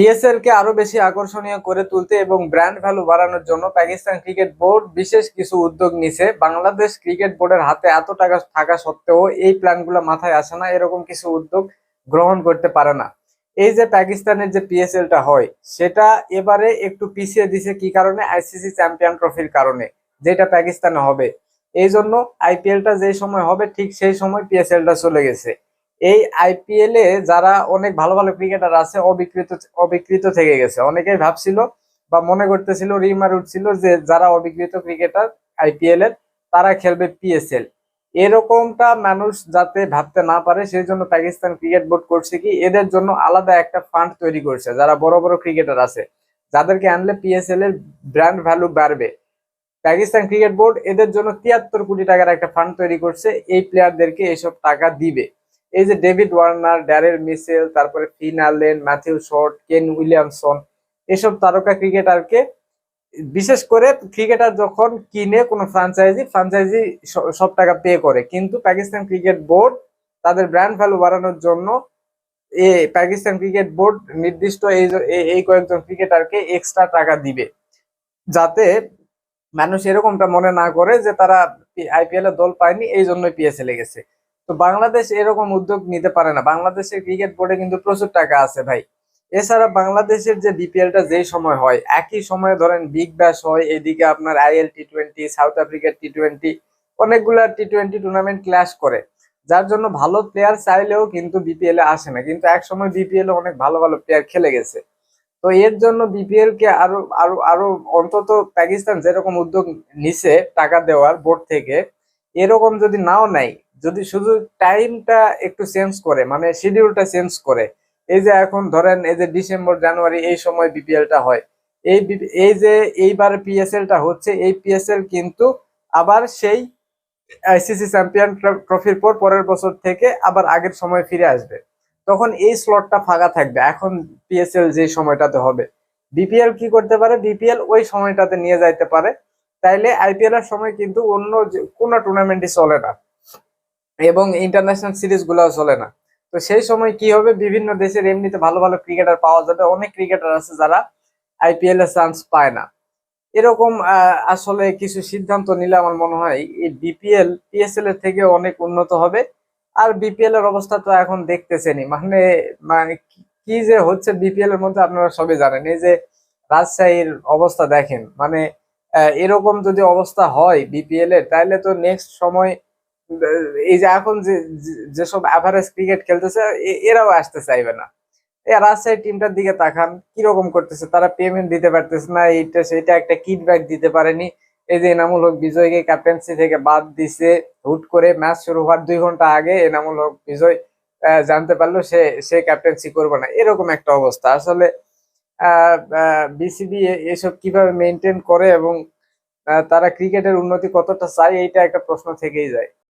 PSL কে আরও বেশি আকর্ষণীয় করে তুলতে এবং ব্র্যান্ড ভ্যালু বাড়ানোর জন্য পাকিস্তান ক্রিকেট বোর্ড বিশেষ কিছু উদ্যোগ নিছে। বাংলাদেশ ক্রিকেট বোর্ডের হাতে এত টাকা থাকা সত্ত্বেও এই প্ল্যানগুলো মাথায় আসে না, এরকম কিছু উদ্যোগ গ্রহণ করতে পারে না। এই যে পাকিস্তানের যে পিএসএল টা হয়, সেটা এবারে একটু পিছিয়ে দিছে কি কারণে? আইসিসি চ্যাম্পিয়ন ট্রফির কারণে, যেটা পাকিস্তানে হবে। এই জন্য আইপিএল টা যে সময় হবে, ঠিক সেই সময় পিএসএল টা চলে গেছে। এই আইপিএল এ যারা অনেক ভালো ভালো ক্রিকেটার আছে, অবিকৃত অবিকৃত থেকে গেছে। অনেকেই ভাবছিল বা মনে করতেছিল রিমার উঠছিল যে যারা অবিকৃত ক্রিকেটার আইপিএল এর, তারা খেলবে পিএসএল এরকমটা মানুষ যাতে ভাবতে না পারে, সেই জন্য পাকিস্তান ক্রিকেট বোর্ড করছে কি, এদের জন্য আলাদা একটা ফান্ড তৈরি করছে। যারা বড় বড় ক্রিকেটার আছে, যাদেরকে আনলে পিএসএল এর ব্র্যান্ড ভ্যালু বাড়বে। পাকিস্তান ক্রিকেট বোর্ড এদের জন্য তিয়াত্তর কোটি টাকার একটা ফান্ড তৈরি করছে, এই প্লেয়ারদেরকে এইসব টাকা দিবে। এই যে ডেভিড ওয়ার্নার, ড্যারেল মিসেল, তারপরে Finn Allen Matthew Short, Kane Williamson, এসব তারকা ক্রিকেটারকে বিশেষ করে ক্রিকেটার যখন কিনে কোনো ফ্রাঞ্চাইজি ফ্রাঞ্চাইজি সব টাকা পে করে। কিন্তু পাকিস্তান ক্রিকেট বোর্ড তাদের ব্র্যান্ড ভ্যালু বাড়ানোর জন্য এ পাকিস্তান ক্রিকেট বোর্ড নির্দিষ্ট এই এই- কয়েকজন ক্রিকেটারকে এক্সট্রা টাকা দিবে। যাতে মানুষ এরকমটা মনে না করে যে তারা আইপিএল এ দল পায়নি, এই জন্যই পিএসএল এ গেছে। তো বাংলাদেশ এরকম উদ্যোগ নিতে পারে না। বাংলাদেশের ক্রিকেট বোর্ডে কিন্তু প্রচুর টাকা আছে ভাই। এছাড়া বাংলাদেশের যে বিপিএলটা যেই সময় হয়, একই সময়ে ধরেন বিগ ব্যাশ হয়, এদিকে আপনার আইএল টি টোয়েন্টি সাউথ আফ্রিকার টি টোয়েন্টি অনেকগুলা টি টোয়েন্টি টুর্নামেন্ট ক্লাশ করে। যার জন্য ভালো প্লেয়ার চাইলেও কিন্তু বিপিএল এ আসে না। কিন্তু এক সময় বিপিএল এ অনেক ভালো ভালো প্লেয়ার খেলে গেছে। তো এর জন্য বিপিএল কে আরও আরও আরও অন্তত পাকিস্তান যেরকম উদ্যোগ নিছে টাকা দেওয়ার বোর্ড থেকে, এরকম যদি নাও নাই যদি শুধু টাইমটা একটু চেঞ্জ করে মানে শিডিউলটা চেঞ্জ করে, এই যে এখন ধরেন এই যে ডিসেম্বর, জানুয়ারি, এই সময় বিপিএল টা হয়, এই এই যে এইবার পিএসএল টা হচ্ছে, এই পিএসএল কিন্তু আবার সেই আইসিসি চ্যাম্পিয়ন ট্রফির পর পরের বছর থেকে আবার আগের সময় ফিরে আসবে। তখন এই স্লটটা ফাঁকা থাকবে। এখন পিএসএল যে সময়টাতে হবে বিপিএল কি করতে পারে? বিপিএল ওই সময়টাতে নিয়ে যাইতে পারে। তাইলে আইপিএল এর সময় কিন্তু অন্য কোনো টুর্নামেন্টই চলে না। এবং ইন্টারন্যাশনাল সিরিজ গুলাও চলে না। তো সেই সময় কি হবে? বিভিন্ন দেশের এমনিতে ভালো ভালো ক্রিকেটার পাওয়া যাবে। অনেক ক্রিকেটার আছে যারা আইপিএল এ চান্স পায় না। এরকম আসলে কিছু সিদ্ধান্ত নিলে আমার মনে হয় এই বিপিএল পিএসএল এর থেকে অনেক উন্নত হবে। আর বিপিএল এর অবস্থা তো এখন দেখতেছেনই। মানে মানে কি- যে হচ্ছে বিপিএল এর মধ্যে আপনারা সবই জানেন। এই যে রাজশাহীর অবস্থা দেখেন। মানে এরকম যদি অবস্থা হয় বিপিএল এর তাহলে তো নেক্সট সময় এই যে এখন যে যেসব অ্যাভারেজ ক্রিকেট খেলতেছে এরাও আসতে চাইবে না। রাজশাহী টিমটার দিকে তাকান, কীরকম করতেছে? তারা পেমেন্ট দিতে পারতেছে না, এইটা সেটা একটা কিডব্যাক দিতে পারেনি। এই যে এনামুল হক বিজয়কে ক্যাপ্টেন্সি থেকে বাদ দিছে, হুট করে ম্যাচ শুরু হওয়ার দুই ঘণ্টা আগে এনামুল হক বিজয় জানতে পারল সে সে ক্যাপ্টেন্সি করবে না। এরকম একটা অবস্থা। আসলে বিসিবি এসব কীভাবে মেনটেন করে এবং তারা ক্রিকেটের উন্নতি কতটা চায়, এইটা একটা প্রশ্ন থেকেই যায়।